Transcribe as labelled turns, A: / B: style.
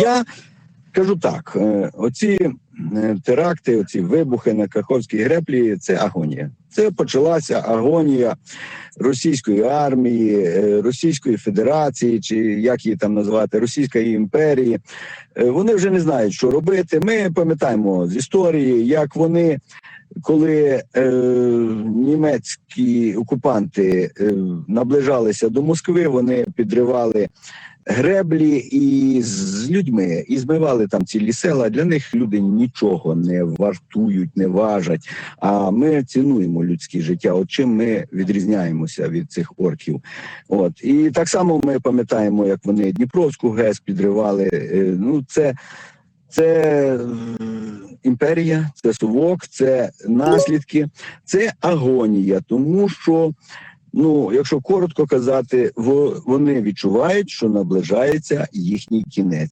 A: Я кажу так: е, оці е, теракти, оці вибухи на Каховській греблі це агонія. Це почалася агонія російської армії, е, Російської Федерації, чи як її там назвати, Російської імперії. Вони вже не знають, що робити. Ми пам'ятаємо з історії, як вони. Коли е, німецькі окупанти е, наближалися до Москви, вони підривали греблі і з людьми і змивали там цілі села. Для них люди нічого не вартують, не важать. А ми цінуємо людське життя. От чим ми відрізняємося від цих орків. От і так само ми пам'ятаємо, як вони Дніпровську ГЕС підривали. Е, Ну це. Це імперія, це совок, це наслідки, це агонія, тому що, ну, якщо коротко казати, во- вони відчувають, що наближається їхній кінець.